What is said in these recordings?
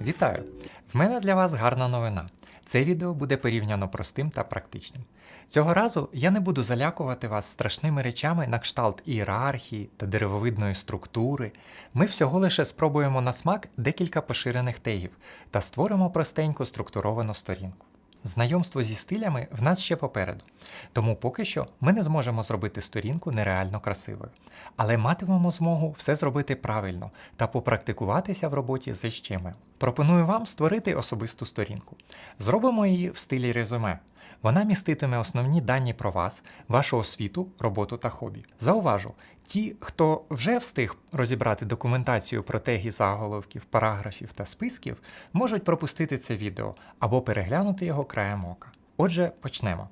Вітаю! В мене для вас гарна новина. Це відео буде порівняно простим та практичним. Цього разу я не буду залякувати вас страшними речами на кшталт ієрархії та деревовидної структури. Ми всього лише спробуємо на смак декілька поширених тегів та створимо простеньку структуровану сторінку. Знайомство зі стилями в нас ще попереду, тому поки що ми не зможемо зробити сторінку нереально красивою, але матимемо змогу все зробити правильно та попрактикуватися в роботі з HTML. Пропоную вам створити особисту сторінку. Зробимо її в стилі резюме. Вона міститиме основні дані про вас, вашу освіту, роботу та хобі. Зауважу, ті, хто вже встиг розібрати документацію про теги заголовків, параграфів та списків, можуть пропустити це відео або переглянути його краєм ока. Отже, почнемо.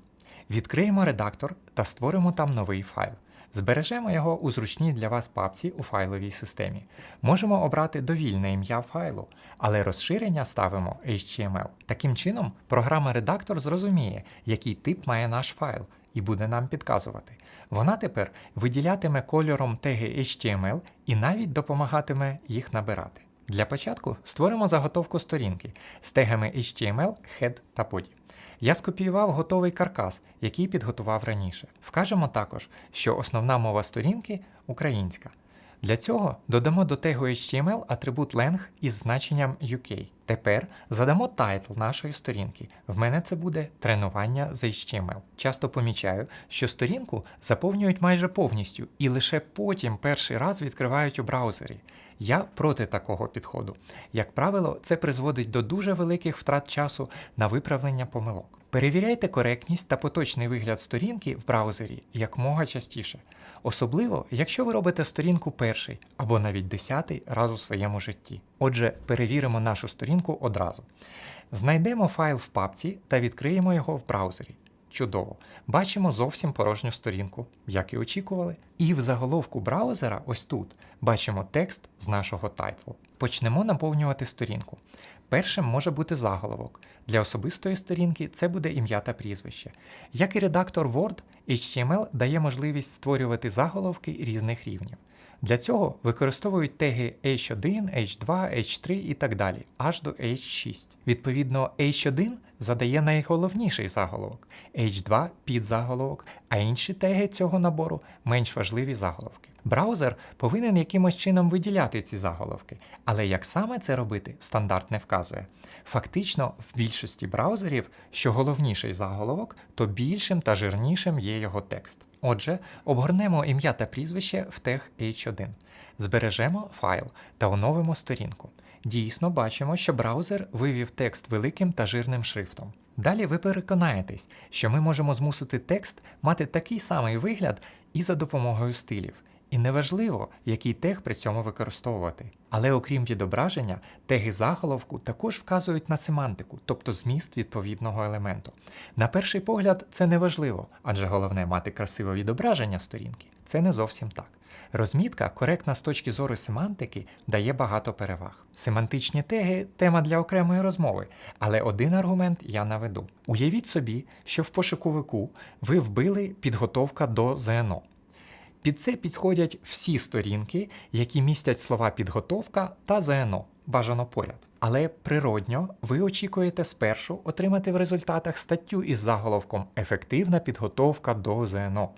Відкриємо редактор та створимо там новий файл. Збережемо його у зручній для вас папці у файловій системі. Можемо обрати довільне ім'я файлу, але розширення ставимо HTML. Таким чином, програма-редактор зрозуміє, який тип має наш файл, і буде нам підказувати. Вона тепер виділятиме кольором теги HTML і навіть допомагатиме їх набирати. Для початку створимо заготовку сторінки з тегами HTML, Head та Body. Я скопіював готовий каркас, який підготував раніше. Вкажемо також, що основна мова сторінки українська. Для цього додамо до тегу HTML атрибут length із значенням UK. Тепер задамо тайтл нашої сторінки. В мене це буде тренування з HTML. Часто помічаю, що сторінку заповнюють майже повністю і лише потім перший раз відкривають у браузері. Я проти такого підходу. Як правило, це призводить до дуже великих втрат часу на виправлення помилок. Перевіряйте коректність та поточний вигляд сторінки в браузері якмога частіше, особливо якщо ви робите сторінку перший або навіть десятий раз у своєму житті. Отже, перевіримо нашу сторінку одразу. Знайдемо файл в папці та відкриємо його в браузері. Чудово. Бачимо зовсім порожню сторінку, як і очікували. І в заголовку браузера, ось тут, бачимо текст з нашого тайтлу. Почнемо наповнювати сторінку. Першим може бути заголовок. Для особистої сторінки це буде ім'я та прізвище. Як і редактор Word, HTML дає можливість створювати заголовки різних рівнів. Для цього використовують теги H1, H2, H3 і так далі, аж до H6. Відповідно, H1 задає найголовніший заголовок, H2 підзаголовок, а інші теги цього набору менш важливі заголовки. Браузер повинен якимось чином виділяти ці заголовки, але як саме це робити, стандарт не вказує. Фактично, в більшості браузерів, що головніший заголовок, то більшим та жирнішим є його текст. Отже, обгорнемо ім'я та прізвище в тег H1, збережемо файл та оновимо сторінку. Дійсно бачимо, що браузер вивів текст великим та жирним шрифтом. Далі ви переконаєтесь, що ми можемо змусити текст мати такий самий вигляд і за допомогою стилів. І неважливо, який тег при цьому використовувати. Але окрім відображення, теги заголовку також вказують на семантику, тобто зміст відповідного елементу. На перший погляд, це не важливо, адже головне мати красиве відображення сторінки. Це не зовсім так. Розмітка, коректна з точки зору семантики, дає багато переваг. Семантичні теги тема для окремої розмови, але один аргумент я наведу. Уявіть собі, що в пошуковику ви вбили підготовка до ЗНО. Під це підходять всі сторінки, які містять слова підготовка та ЗНО, бажано поряд. Але природньо ви очікуєте спершу отримати в результатах статтю із заголовком Ефективна підготовка до ЗНО.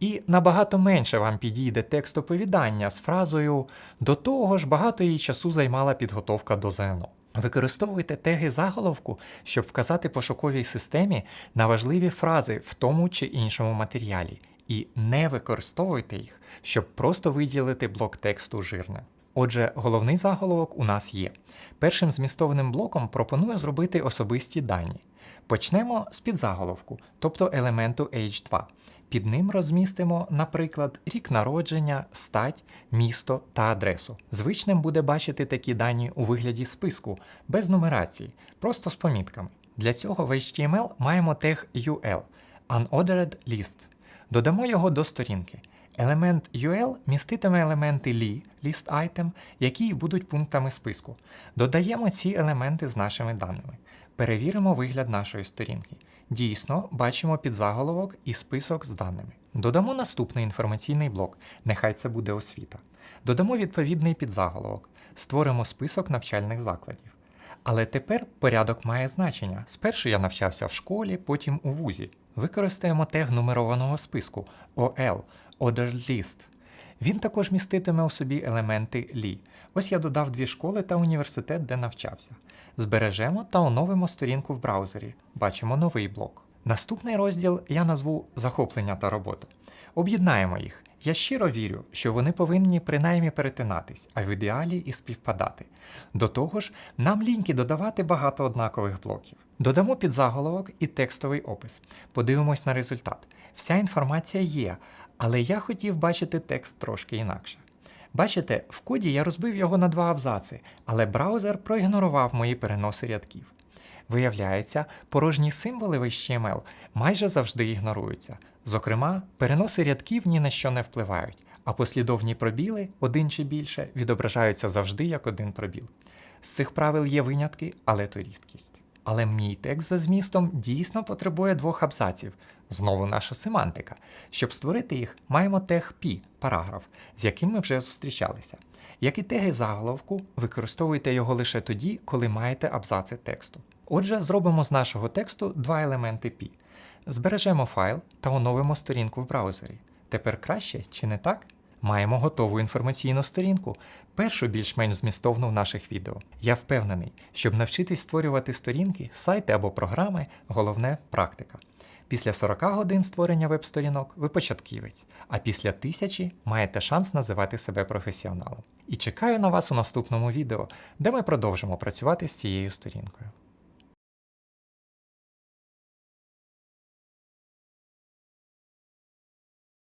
І набагато менше вам підійде текст оповідання з фразою До того ж багато її часу займала підготовка до ЗНО. Використовуйте теги заголовку, щоб вказати пошуковій системі на важливі фрази в тому чи іншому матеріалі і не використовуйте їх, щоб просто виділити блок тексту жирним. Отже, головний заголовок у нас є. Першим змістовним блоком пропоную зробити особисті дані. Почнемо з підзаголовку, тобто елементу H2. Під ним розмістимо, наприклад, рік народження, стать, місто та адресу. Звичним буде бачити такі дані у вигляді списку, без нумерації, просто з помітками. Для цього в HTML маємо тег UL Unordered List. Додамо його до сторінки. Елемент UL міститиме елементи li, list item, які будуть пунктами списку. Додаємо ці елементи з нашими даними. Перевіримо вигляд нашої сторінки. Дійсно, бачимо підзаголовок і список з даними. Додамо наступний інформаційний блок, нехай це буде освіта. Додамо відповідний підзаголовок, створимо список навчальних закладів. Але тепер порядок має значення. Спершу я навчався в школі, потім у вузі. Використаємо тег нумерованого списку OL Ordered List. Він також міститиме у собі елементи лі. Ось я додав дві школи та університет, де навчався. Збережемо та оновимо сторінку в браузері. Бачимо новий блок. Наступний розділ я назву Захоплення та робота. Об'єднаємо їх. Я щиро вірю, що вони повинні принаймні перетинатись, а в ідеалі і співпадати. До того ж, нам ліньки додавати багато однакових блоків. Додамо підзаголовок і текстовий опис. Подивимось на результат. Вся інформація є, але я хотів бачити текст трошки інакше. Бачите, в коді я розбив його на два абзаци, але браузер проігнорував мої переноси рядків. Виявляється, порожні символи в HTML майже завжди ігноруються. Зокрема, переноси рядків ні на що не впливають, а послідовні пробіли, один чи більше, відображаються завжди як один пробіл. З цих правил є винятки, але то рідкість. Але мій текст за змістом дійсно потребує двох абзаців. Знову наша семантика. Щоб створити їх, маємо тег P, параграф, з яким ми вже зустрічалися. Як і теги заголовку, використовуйте його лише тоді, коли маєте абзаци тексту. Отже, зробимо з нашого тексту два елементи P. Збережемо файл та оновимо сторінку в браузері. Тепер краще чи не так? Маємо готову інформаційну сторінку, першу більш-менш змістовну в наших відео. Я впевнений, щоб навчитись створювати сторінки, сайти або програми, головне практика. Після 40 годин створення веб-сторінок ви початківець, а після тисячі маєте шанс називати себе професіоналом. І чекаю на вас у наступному відео, де ми продовжимо працювати з цією сторінкою.